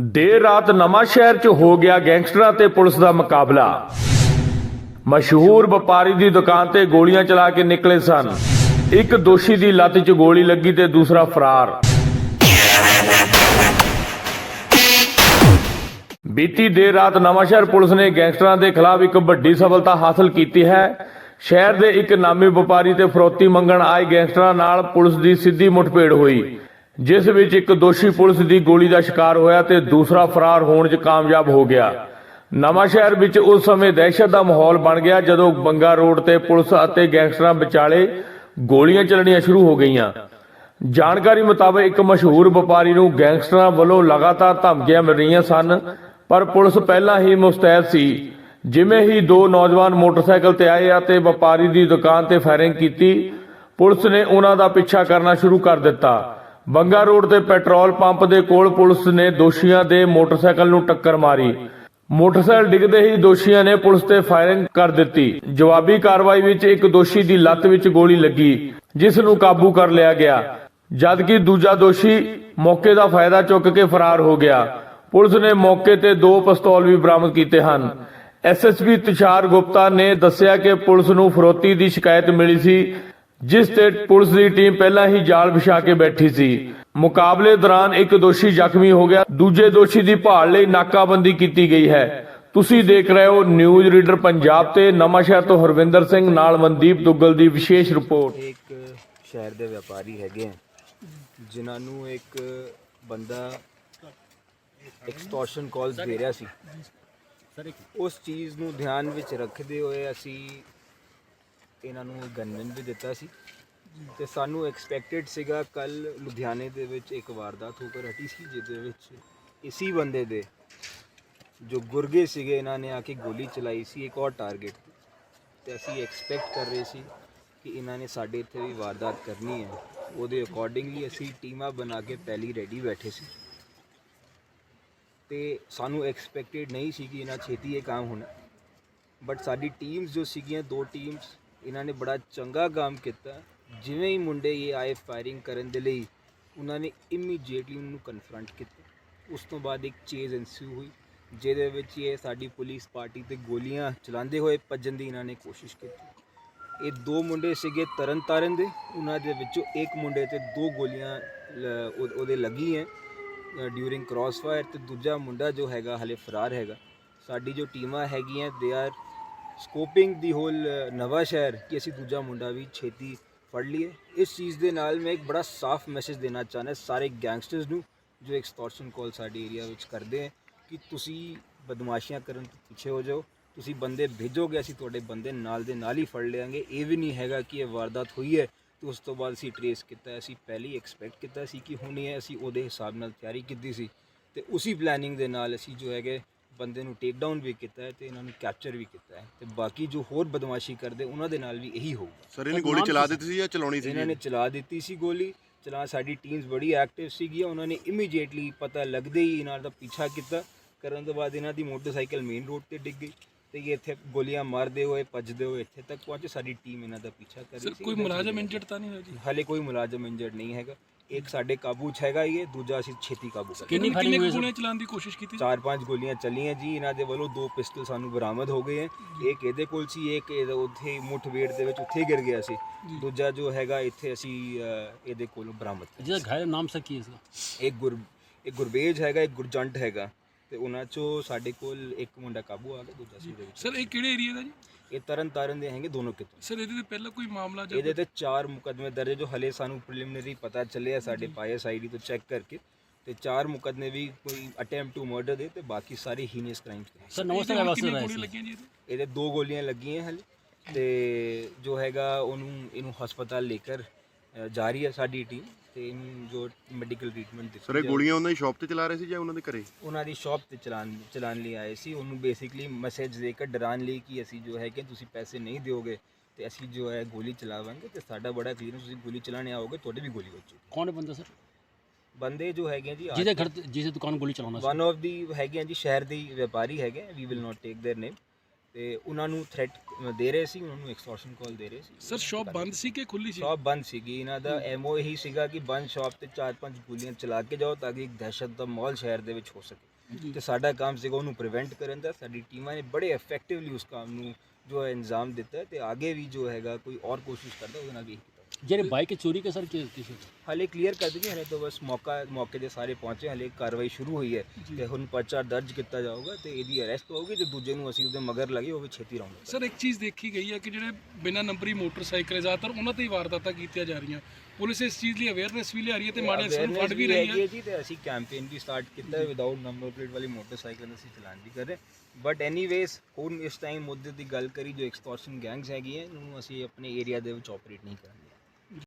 ਦੇਰ ਰਾਤ ਨਵਾਂ ਸ਼ਹਿਰ 'ਚ ਹੋ ਗਿਆ ਗੈਂਗਸਟਰਾਂ ਤੇ ਪੁਲਿਸ ਦਾ ਮੁਕਾਬਲਾ। ਮਸ਼ਹੂਰ ਵਪਾਰੀ ਦੀ ਦੁਕਾਨ ਤੇ ਗੋਲੀਆਂ ਚਲਾ ਕੇ ਨਿਕਲੇ ਸਨ। ਇੱਕ ਦੋਸ਼ੀ ਦੀ ਲੱਤ 'ਚ ਗੋਲੀ ਲੱਗੀ ਤੇ ਦੂਸਰਾ ਫਰਾਰ। ਬੀਤੀ ਦੇਰ ਰਾਤ ਨਵਾਂਸ਼ਹਿਰ ਪੁਲਿਸ ਨੇ ਗੈਂਗਸਟਰਾਂ ਦੇ ਖਿਲਾਫ ਇੱਕ ਵੱਡੀ ਸਫਲਤਾ ਹਾਸਲ ਕੀਤੀ ਹੈ। ਸ਼ਹਿਰ ਦੇ ਇੱਕ ਨਾਮੀ ਵਪਾਰੀ ਤੇ ਫਰੋਤੀ ਮੰਗਣ ਆਏ ਗੈਂਗਸਟਰਾਂ ਨਾਲ ਪੁਲਿਸ ਦੀ ਸਿੱਧੀ ਮੁਠਭੇੜ ਹੋਈ। ਜਿਸ ਵਿੱਚ ਇੱਕ ਦੋਸ਼ੀ ਪੁਲਿਸ ਦੀ ਗੋਲੀ ਦਾ ਸ਼ਿਕਾਰ ਹੋਇਆ ਤੇ ਦੂਸਰਾ ਫਰਾਰ ਹੋਣ 'ਚ ਕਾਮਯਾਬ ਹੋ ਗਿਆ। ਨਵਾਂਸ਼ਹਿਰ ਵਿੱਚ ਉਸ ਸਮੇਂ ਦਹਿਸ਼ਤ ਦਾ ਮਾਹੌਲ ਬਣ ਗਿਆ ਜਦੋਂ ਬੰਗਾ ਰੋਡ ਤੇ ਪੁਲਿਸ ਅਤੇ ਗੈਂਗਸਟਰਾਂ ਵਿਚਾਲੇ ਗੋਲੀਆਂ ਚੱਲਣੀਆਂ ਸ਼ੁਰੂ ਹੋ ਗਈਆਂ। ਜਾਣਕਾਰੀ ਮੁਤਾਬਕ ਇੱਕ ਮਸ਼ਹੂਰ ਵਪਾਰੀ ਨੂੰ ਗੈਂਗਸਟਰਾਂ ਵੱਲੋਂ ਲਗਾਤਾਰ ਧਮਕੀਆਂ ਮਿਲ ਰਹੀਆਂ ਸਨ, ਪਰ ਪੁਲਿਸ ਪਹਿਲਾਂ ਹੀ ਮੁਸਤੈਦ ਸੀ। ਜਿਵੇਂ ਹੀ ਦੋ ਨੌਜਵਾਨ ਮੋਟਰਸਾਈਕਲ ਤੇ ਆਏ ਅਤੇ ਵਪਾਰੀ ਦੀ ਦੁਕਾਨ ਤੇ ਫਾਇਰਿੰਗ ਕੀਤੀ, ਪੁਲਿਸ ਨੇ ਉਹਨਾਂ ਦਾ ਪਿੱਛਾ ਕਰਨਾ ਸ਼ੁਰੂ ਕਰ ਦਿੱਤਾ। ਬੰਗਾ ਰੋਡ ਤੇ ਪੈਟਰੋਲ ਪੰਪ ਦੇ ਕੋਲ ਪੁਲਿਸ ਨੇ ਦੋਸ਼ੀਆਂ ਦੇ ਮੋਟਰਸਾਈਕਲ ਨੂੰ ਟੱਕਰ ਮਾਰੀ। ਮੋਟਰਸਾਈਕਲ ਡਿੱਗਦੇ ਹੀ ਦੋਸ਼ੀਆਂ ਨੇ ਪੁਲਿਸ ਤੇ ਫਾਇਰਿੰਗ ਕਰ ਦਿੱਤੀ। ਜਵਾਬੀ ਕਾਰਵਾਈ ਵਿੱਚ ਇੱਕ ਦੋਸ਼ੀ ਦੀ ਲੱਤ ਵਿੱਚ ਗੋਲੀ ਲੱਗੀ, ਜਿਸ ਨੂੰ ਕਾਬੂ ਕਰ ਲਿਆ ਗਿਆ। ਜਦਕਿ ਦੂਜਾ ਦੋਸ਼ੀ ਮੌਕੇ ਦਾ ਫਾਇਦਾ ਚੁੱਕ ਕੇ ਫਰਾਰ ਹੋ ਗਿਆ, ਪੁਲਿਸ ਨੇ ਮੌਕੇ ਤੇ ਦੋ ਪਿਸਤੌਲ ਵੀ ਬਰਾਮਦ ਕੀਤੇ ਹਨ। ਐਸਐਸਪੀ ਤੁਸ਼ਾਰ ਗੁਪਤਾ ਨੇ ਦੱਸਿਆ ਕਿ ਪੁਲਿਸ ਨੂੰ ਫਰੋਤੀ ਦੀ ਸ਼ਿਕਾਇਤ ਮਿਲੀ ਸੀ ਜਿਸ ਤੇ ਪੁਲਿਸ ਦੀ ਟੀਮ ਪਹਿਲਾਂ ਹੀ ਜਾਲ ਵਿਛਾ ਕੇ ਬੈਠੀ ਸੀ। ਮੁਕਾਬਲੇ ਦੌਰਾਨ ਇੱਕ ਦੋਸ਼ੀ ਜ਼ਖਮੀ ਹੋ ਗਿਆ। ਦੂਜੇ ਦੋਸ਼ੀ ਦੀ ਭਾਲ ਲਈ ਨਾਕਾਬੰਦੀ ਕੀਤੀ ਗਈ ਹੈ। ਤੁਸੀਂ ਦੇਖ ਰਹੇ ਹੋ ਨਿਊਜ਼ ਰੀਡਰ ਪੰਜਾਬ ਤੇ ਨਵਾਂਸ਼ਹਿਰ ਤੋਂ ਹਰਵਿੰਦਰ ਸਿੰਘ ਨਾਲ ਮਨਦੀਪ ਦੁੱਗਲ ਦੀ ਵਿਸ਼ੇਸ਼ ਰਿਪੋਰਟ। ਇੱਕ ਸ਼ਹਿਰ ਦੇ ਵਪਾਰੀ ਹੈਗੇ ਆ, ਜਿਨ੍ਹਾਂ ਨੂੰ ਇੱਕ ਬੰਦਾ ਐਕਸਟੋਰਸ਼ਨ ਕਾਲਸ ਦੇ ਰਿਹਾ ਸੀ। ਉਸ ਚੀਜ਼ ਨੂੰ ਧਿਆਨ ਵਿੱਚ ਰੱਖਦੇ ਹੋਏ ਅਸੀਂ ਇਹਨਾਂ ਨੂੰ ਗਨਮੈਨ ਵੀ ਦਿੱਤਾ ਸੀ ਤੇ ਸਾਨੂੰ ਐਕਸਪੈਕਟਡ ਸੀਗਾ ਕੱਲ ਲੁਧਿਆਣੇ ਦੇ ਵਿੱਚ ਇੱਕ ਵਾਰਦਾਤ ਹੋ ਕੇ ਹਟੀ ਸੀ, ਜਿਹਦੇ ਵਿੱਚ ਇਸੀ ਬੰਦੇ ਦੇ ਜੋ ਗੁਰਗੇ ਸੀਗੇ, ਇਹਨਾਂ ਨੇ ਆ ਕੇ ਗੋਲੀ ਚਲਾਈ ਸੀ, ਇੱਕ ਹੋਰ ਟਾਰਗੇਟ ਤੇ। ਤੇ ਅਸੀਂ ਐਕਸਪੈਕਟ ਕਰ ਰਹੇ ਸੀ ਕਿ ਇਹਨਾਂ ਨੇ ਸਾਡੇ ਇੱਥੇ ਵੀ ਵਾਰਦਾਤ ਕਰਨੀ ਹੈ। ਉਹਦੇ ਅਕੋਰਡਿੰਗਲੀ ਅਸੀਂ ਟੀਮਾਂ ਬਣਾ ਕੇ ਪਹਿਲੀ ਰੈਡੀ ਬੈਠੇ ਸੀ। ਤੇ ਸਾਨੂੰ ਐਕਸਪੈਕਟਡ ਨਹੀਂ ਸੀ ਕਿ ਇਹਨਾਂ ਛੇਤੀ ਇਹ ਕੰਮ ਹੋਣਾ। ਬਟ ਸਾਡੀ ਟੀਮਸ ਜੋ ਸੀਗੀਆਂ, ਦੋ ਟੀਮਸ ਇਹਨਾਂ ਨੇ ਬੜਾ ਚੰਗਾ ਕੰਮ ਕੀਤਾ। ਜਿਵੇਂ ਹੀ ਮੁੰਡੇ ਇਹ ਆਏ ਫਾਇਰਿੰਗ ਕਰਨ ਦੇ ਲਈ, ਉਹਨਾਂ ਨੇ ਇਮੀਡੀਏਟਲੀ ਉਹਨੂੰ ਕਨਫਰੰਟ ਕੀਤਾ। ਉਸ ਤੋਂ ਬਾਅਦ ਇੱਕ ਚੇਜ਼ ਇਨਸਿਊ ਹੋਈ, ਜਿਹਦੇ ਵਿੱਚ ਇਹ ਸਾਡੀ ਪੁਲਿਸ ਪਾਰਟੀ ਤੇ ਗੋਲੀਆਂ ਚਲਾਉਂਦੇ ਹੋਏ ਭੱਜਣ ਦੀ ਇਹਨਾਂ ਨੇ ਕੋਸ਼ਿਸ਼ ਕੀਤੀ। ਇਹ ਦੋ ਮੁੰਡੇ ਸੀਗੇ ਤਰਨ ਤਾਰਨ ਦੇ। ਉਹਨਾਂ ਦੇ ਵਿੱਚੋਂ ਇੱਕ ਮੁੰਡੇ ਤੇ ਦੋ ਗੋਲੀਆਂ ਉਹਦੇ ਲੱਗੀ ਹੈ ਡਿਊਰਿੰਗ ਕ੍ਰਾਸ ਫਾਇਰ ਤੇ ਦੂਜਾ ਮੁੰਡਾ ਜੋ ਹੈਗਾ, ਹਲੇ ਫਰਾਰ ਹੈਗਾ। ਸਾਡੀ ਜੋ ਟੀਮਾਂ ਹੈਗੀਆਂ ਦੇ ਆਰ ਸਕੋਪਿੰਗ ਦੀ ਹੋਲ ਨਵਾਂ ਸ਼ਹਿਰ ਕਿ ਅਸੀਂ ਦੂਜਾ ਮੁੰਡਾ ਵੀ ਛੇਤੀ ਫੜ ਲਈਏ। ਇਸ ਚੀਜ਼ ਦੇ ਨਾਲ ਮੈਂ ਇੱਕ ਬੜਾ ਸਾਫ਼ ਮੈਸੇਜ ਦੇਣਾ ਚਾਹੁੰਦਾ ਸਾਰੇ ਗੈਂਗਸਟਰਸ ਨੂੰ, ਜੋ ਐਕਸਟੋਰਸ਼ਨ ਕਾਲ ਸਾਡੇ ਏਰੀਆ ਵਿੱਚ ਕਰਦੇ ਹੈ ਕਿ ਤੁਸੀਂ ਬਦਮਾਸ਼ੀਆਂ ਕਰਨ ਤੋਂ ਪਿੱਛੇ ਹੋ ਜਾਓ। ਤੁਸੀਂ ਬੰਦੇ ਭੇਜੋਗੇ, ਅਸੀਂ ਤੁਹਾਡੇ ਬੰਦੇ ਨਾਲ ਦੇ ਨਾਲ ਹੀ ਫੜ ਲਿਆਂਗੇ। ਇਹ ਵੀ ਨਹੀਂ ਹੈਗਾ ਕਿ ਇਹ ਵਾਰਦਾਤ ਹੋਈ ਹੈ, ਤੇ ਉਸ ਤੋਂ ਬਾਅਦ ਅਸੀਂ ਟਰੇਸ ਕੀਤਾ, ਅਸੀਂ ਪਹਿਲੀ ਐਕਸਪੈਕਟ ਕੀਤਾ ਸੀ ਕਿ ਹੋਣੀ ਹੈ ਅਸੀਂ ਉਹਦੇ ਹਿਸਾਬ ਨਾਲ ਤਿਆਰੀ ਕੀਤੀ ਸੀ। ਤੇ ਉਸੇ ਪਲੈਨਿੰਗ ਦੇ ਨਾਲ ਅਸੀਂ ਜੋ ਹੈਗੇ ਬੰਦੇ ਨੂੰ ਟੇਕ ਡਾਊਨ ਵੀ ਕੀਤਾ ਹੈ ਤੇ ਇਹਨਾਂ ਨੂੰ ਕੈਪਚਰ ਵੀ ਕੀਤਾ ਹੈ ਤੇ ਬਾਕੀ ਜੋ ਹੋਰ ਬਦਮਾਸ਼ੀ ਕਰਦੇ ਉਹਨਾਂ ਦੇ ਨਾਲ ਵੀ ਇਹੀ ਹੋਊਗਾ। ਸਰ ਇਹਨੇ ਗੋਲੀ ਚਲਾ ਦਿੱਤੀ ਸੀ ਜਾਂ ਚਲਾਉਣੀ ਸੀ ਇਹਨਾਂ ਨੇ ਚਲਾ ਦਿੱਤੀ ਸੀ ਗੋਲੀ। ਚਲਾ ਸਾਡੀ ਟੀਮਸ ਬੜੀ ਐਕਟਿਵ ਸੀਗੀ ਉਹਨਾਂ ਨੇ ਇਮੀਡੀਏਟਲੀ ਪਤਾ ਲੱਗਦੇ ਹੀ ਇਹਨਾਂ ਦਾ ਪਿੱਛਾ ਕੀਤਾ। ਕਰਨ ਤੋਂ ਬਾਅਦ ਇਹਨਾਂ ਦੀ ਮੋਟਰਸਾਈਕਲ ਮੇਨ ਰੋਡ ਤੇ ਡਿੱਗ ਗਈ ਤੇ ਇਹ ਇੱਥੇ ਗੋਲੀਆਂ ਮਾਰਦੇ ਹੋਏ ਭੱਜਦੇ ਹੋਏ ਇੱਥੇ ਤੱਕ ਪਹੁੰਚੇ। ਸਾਡੀ ਟੀਮ ਇਹਨਾਂ ਦਾ ਪਿੱਛਾ ਕਰ ਰਹੀ ਸਰ ਸੀ ਕੋਈ ਮੁਲਾਜ਼ਮ ਇੰਜਰਡ ਤਾਂ ਨਹੀਂ ਹੋਇਆ ਜੀ? ਹਲੇ ਕੋਈ ਮੁਲਾਜ਼ਮ ਇੰਜਰਡ ਨਹੀਂ ਹੈਗਾ। ਇੱਕ ਸਾਡੇ ਕਾਬੂ 'ਚ ਹੈਗਾ ਇਹ ਦੂਜਾ ਅਸੀਂ ਛੇਤੀ ਕਾਬੂ ਕਰ ਕਿੰਨੀ ਕਿੰਨੇ ਗੋਲੀਆਂ ਚਲਾਉਣ ਦੀ ਕੋਸ਼ਿਸ਼ ਕੀਤੀ? ਚਾਰ ਪੰਜ ਗੋਲੀਆਂ ਚੱਲੀਆਂ ਜੀ ਇਹਨਾਂ ਦੇ ਵੱਲੋਂ ਦੋ ਪਿਸਟਲ ਸਾਨੂੰ ਬਰਾਮਦ ਹੋ ਗਏ ਹੈ। ਇੱਕ ਇਹਦੇ ਕੋਲ ਸੀ ਇੱਕ ਇਹਦਾ ਉੱਥੇ ਮੁੱਠਵੇੜ ਦੇ ਵਿੱਚ ਉੱਥੇ ਗਿਰ ਗਿਆ ਸੀ। ਦੂਜਾ ਜੋ ਹੈਗਾ ਇੱਥੇ ਅਸੀਂ ਇਹਦੇ ਕੋਲੋਂ ਬਰਾਮਦ ਕੀਤਾ ਜਿਹਦਾ ਘਾਇਲ ਨਾਮ ਸਰ ਕੀ ਹੈ ਇਸਦਾ ਇੱਕ ਗੁਰ ਇੱਕ ਗੁਰਬੇਜ ਹੈਗਾ ਇੱਕ ਗੁਰਜੰਟ ਹੈਗਾ। ਤੇ ਉਹਨਾਂ ਚੋਂ ਸਾਡੇ ਕੋਲ ਇੱਕ ਮੁੰਡਾ ਕਾਬੂ ਆ ਗਿਆ ਦੂਜਾ ਸੀ ਦੇ ਵਿੱਚ ਸਰ ਇਹ ਕਿਹੜੇ ਏਰੀਆ ਦਾ ਜੀ? ਇਹ ਤਰਨ ਤਾਰਨ ਦੇ ਹੈਗੇ ਦੋਨੋਂ ਕਿਤੋਂ। ਸਰ ਇਹਦੇ ਤੇ ਪਹਿਲਾਂ ਕੋਈ ਮਾਮਲਾ ਜਾਂ ਇਹਦੇ ਤੇ ਚਾਰ ਮੁਕਦਮੇ ਦਰਜ ਹੈ ਜੋ ਹਲੇ ਸਾਨੂੰ ਪ੍ਰੀਲਿਮਿਨਰੀ ਪਤਾ ਚੱਲਿਆ ਸਾਡੇ ਪਾਇਸ ਆਈਡੀ ਤੋਂ ਚੈੱਕ ਕਰਕੇ। ਤੇ ਚਾਰ ਮੁਕਦਮੇ ਵੀ ਕੋਈ ਅਟੈਂਪਟ ਟੂ ਮਰਡਰ ਦੇ ਤੇ ਬਾਕੀ ਸਾਰੇ ਹੀਨੀਅਸ ਕ੍ਰਾਈਮਸ ਦੇ ਸਰ ਨਮਸਤੇ ਮੈਂ ਵਾਸਤੇ ਗੋਲੀਆਂ ਸੀ। ਲੱਗੀਆਂ ਜੀ ਇਹਦੇ? ਇਹਦੇ ਦੋ ਗੋਲੀਆਂ ਲੱਗੀਆਂ ਹਲੇ। ਤੇ ਜੋ ਹੈਗਾ ਉਹਨੂੰ ਇਹਨੂੰ ਹਸਪਤਾਲ ਲੈ ਕੇ ਜਾ ਰਹੀ ਹੈ ਸਾਡੀ ਟੀਮ। ਤੇ ਇਹਨੂੰ ਜੋ ਮੈਡੀਕਲ ਟ੍ਰੀਟਮੈਂਟ ਦਿੱਤੀ ਸਰ ਇਹ ਜਾ- ਗੋਲੀਆਂ ਉਹਨਾਂ ਦੀ ਸ਼ਾਪ ਤੇ ਚਲਾ ਰਹੇ ਸੀ ਜਾਂ ਉਹਨਾਂ ਦੇ ਘਰੇ ਉਹਨਾਂ ਦੀ ਸ਼ਾਪ ਤੇ ਚਲਾਨ ਚਲਾਨ ਲਈ ਆਏ ਸੀ ਉਹਨੂੰ ਬੇਸਿਕਲੀ ਮੈਸੇਜ ਦੇ ਕੇ ਡਰਾਉਣ ਲਈ ਕਿ ਅਸੀਂ ਜੋ ਹੈ ਕਿ ਤੁਸੀਂ ਪੈਸੇ ਨਹੀਂ ਦਿਓਗੇ ਤੇ ਅਸੀਂ ਜੋ ਹੈ ਗੋਲੀ ਚਲਾਵਾਂਗੇ ਤੇ ਸਾਡਾ ਬੜਾ ਕਲੀਅਰ ਤੁਸੀਂ ਗੋਲੀ ਚਲਾਣੇ ਆਓਗੇ ਤੁਹਾਡੇ ਵੀ ਗੋਲੀ ਵੱਜੂ ਕੌਣ ਹੈ ਬੰਦਾ ਸਰ ਬੰਦੇ ਜੋ ਹੈਗੇ ਜੀ ਜਿਹਦੇ ਘਰ ਤੇ- ਜਿਹਦੇ ਦੁਕਾਨ ਗੋਲੀ ਚਲਾਉਣਾ ਸੀ ਵਨ ਆਫ ਦੀ ਹੈਗੇ ਆ ਜੀ ਸ਼ਹਿਰ ਦੇ ਹੀ ਵਪਾਰੀ ਹੈਗੇ we will not take there ਨੇਮ ਤੇ ਉਹਨਾਂ ਨੂੰ ਥ੍ਰੈਟ ਦੇ ਰਹੇ ਸੀ ਉਹਨਾਂ ਨੂੰ ਐਕਸਟੋਰਸ਼ਨ ਕਾਲ ਦੇ ਰਹੇ ਸੀ। ਸਰ ਸ਼ਾਪ ਬੰਦ ਸੀ ਕਿ ਖੁੱਲੀ ਸੀ? ਸ਼ਾਪ ਬੰਦ ਸੀਗੀ ਇਹਨਾਂ ਦਾ ਐਮਓ ਇਹੀ ਸੀਗਾ ਕਿ ਬੰਦ ਸ਼ਾਪ ਤੇ ਚਾਰ ਪੰਜ ਗੋਲੀਆਂ ਚਲਾ ਕੇ ਜਾਓ ਤਾਂ ਕਿ ਇੱਕ ਦਹਿਸ਼ਤ ਦਾ ਮਾਹੌਲ ਸ਼ਹਿਰ ਦੇ ਵਿੱਚ ਹੋ ਸਕੇ। ਤੇ ਸਾਡਾ ਕੰਮ ਸੀਗਾ ਉਹਨੂੰ ਪ੍ਰੀਵੈਂਟ ਕਰਨ ਦਾ। ਸਾਡੀ ਟੀਮਾਂ ਨੇ ਬੜੇ ਇਫੈਕਟਿਵਲੀ ਉਸ ਕੰਮ ਨੂੰ ਜੋ ਹੈ ਇੰਜ਼ਾਮ ਦਿੱਤਾ ਤੇ ਅੱਗੇ ਵੀ ਜੋ ਹੈਗਾ ਕੋਈ ਔਰ ਕੋਸ਼ਿਸ਼ ਕਰਦਾ ਉਹਦੇ ਨਾਲ ਵੀ ਜਿਹੜੇ ਬਾਈਕ ਚੋਰੀ ਕੇ ਸਰ ਕੀ ਕਿਸੇ ਹਾਲੇ ਕਲੀਅਰ ਕਰ ਦਿੱਤੀ ਹਲੇ ਤਾਂ ਬਸ ਮੌਕਾ ਮੌਕੇ ਦੇ ਸਾਰੇ ਪਹੁੰਚੇ ਹਲੇ ਕਾਰਵਾਈ ਸ਼ੁਰੂ ਹੋਈ ਹੈ ਤੇ ਹੁਣ ਪਰਚਾ ਦਰਜ ਕੀਤਾ ਜਾਊਗਾ ਤੇ ਇਹਦੀ ਅਰੈਸਟ ਹੋਊਗੀ ਤੇ ਦੂਜੇ ਨੂੰ ਅਸੀਂ ਉਹਦੇ ਮਗਰ ਲੱਗੇ ਉਹ ਵੀ ਛੇਤੀ ਰਹੂਗੇ ਸਰ ਇੱਕ ਚੀਜ਼ ਦੇਖੀ ਗਈ ਹੈ ਕਿ ਜਿਹੜੇ ਬਿਨਾਂ ਨੰਬਰੀ ਮੋਟਰਸਾਈਕਲ ਹੈ, ਜ਼ਿਆਦਾਤਰ ਉਹਨਾਂ ਤੇ ਹੀ ਵਾਰਦਾਤਾਂ ਕੀਤੀਆਂ ਜਾ ਰਹੀਆਂ। ਪੁਲਿਸ ਇਸ ਚੀਜ਼ ਲਈ ਅਵੇਅਰਨੈਸ ਵੀ ਲਿਆ ਰਹੀ ਹੈ ਤੇ ਮਾੜੇ ਅਸਰ ਫੜ ਵੀ ਰਹੀ ਹੈਗੀ ਹੈ ਹੈ। ਜੀ ਤੇ ਅਸੀਂ ਕੈਂਪੇਨ ਵੀ ਸਟਾਰਟ ਕੀਤਾ ਹੈ ਵਿਦਆਊਟ ਨੰਬਰ ਪਲੇਟ ਵਾਲੀ ਮੋਟਰਸਾਈਕਲ ਅਸੀਂ ਚਲਾਨ ਵੀ ਕਰ ਰਹੇ ਬਟ ਐਨੀਵੇਜ਼ ਹੁਣ ਇਸ ਟਾਈਮ ਮੁੱਦੇ ਦੀ ਗੱਲ ਕਰੀ ਜੋ ਐਕਸਟੋਰਸ਼ਨ ਗੈਂਗਸ ਹੈਗੀਆਂ ਇਹਨੂੰ ਅਸੀਂ ਆਪਣੇ ਏਰੀਆ ਦੇ ਵਿੱਚ ਆਪਰੇਟ ਨਹੀਂ ਕਰਾਂਗੇ।